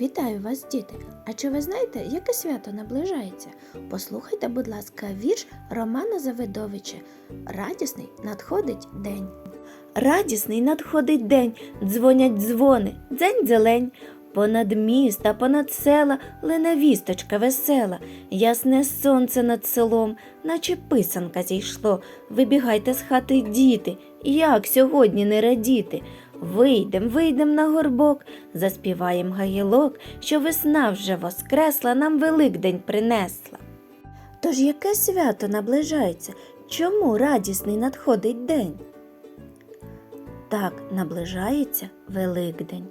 Вітаю вас, діти! А чи ви знаєте, яке свято наближається? Послухайте, будь ласка, вірш Романа Завидовича Радісний надходить день. Радісний надходить день, дзвонять дзвони, дзень зелень. Понад міста, понад села лине вісточка весела, ясне сонце над селом, наче писанка зійшло. Вибігайте з хати, діти, як сьогодні не радіти. Вийдем, вийдем на горбок, заспіваєм гагілок, що весна вже воскресла, нам Великдень принесла. Тож яке свято наближається? Чому радісний надходить день? Так, наближається Великдень.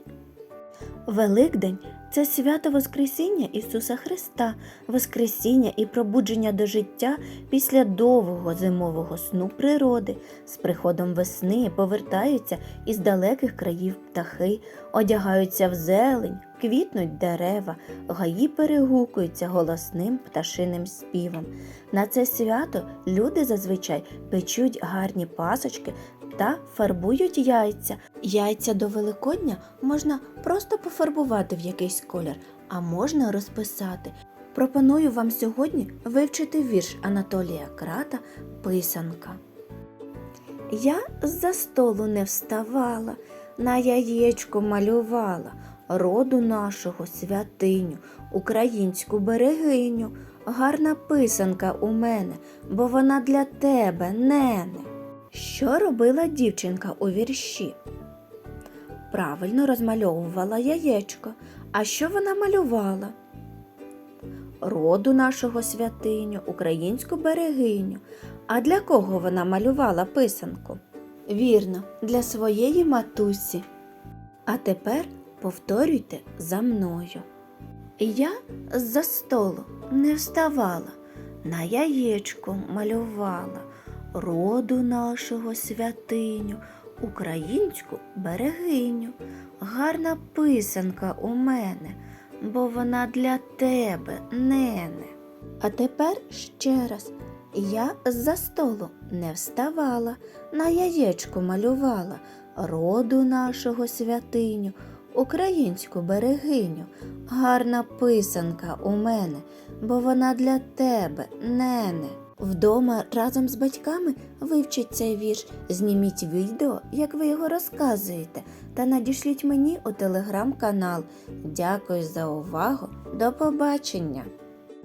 Великдень це свято Воскресіння Ісуса Христа, Воскресіння і пробудження до життя після довгого зимового сну природи. З приходом весни повертаються із далеких країв птахи, одягаються в зелень, квітнуть дерева, гаї перегукуються голосним пташиним співом. На це свято люди зазвичай печуть гарні пасочки та фарбують яйця. Яйця до Великодня можна просто пофарбувати в якийсь колір, а можна розписати. Пропоную вам сьогодні вивчити вірш Анатолія Крата Писанка. Я з-за столу не вставала, на яєчко малювала роду нашого святиню, українську берегиню. Гарна писанка у мене, бо вона для тебе, нене. Що робила дівчинка у вірші? Правильно розмальовувала яєчко. А що вона малювала? Роду нашого святиню, українську берегиню. А для кого вона малювала писанку? Вірно, для своєї матусі. А тепер повторюйте за мною. Я з-за столу не вставала, на яєчко малювала роду нашого святиню, українську берегиню. Гарна писанка у мене, бо вона для тебе, нене. А тепер ще раз. Я з-за столу не вставала, на яєчко малювала роду нашого святиню, українську берегиню. Гарна писанка у мене, бо вона для тебе, нене. Вдома разом з батьками вивчіть цей вірш, зніміть відео, як ви його розказуєте, та надішліть мені у телеграм-канал. Дякую за увагу. До побачення!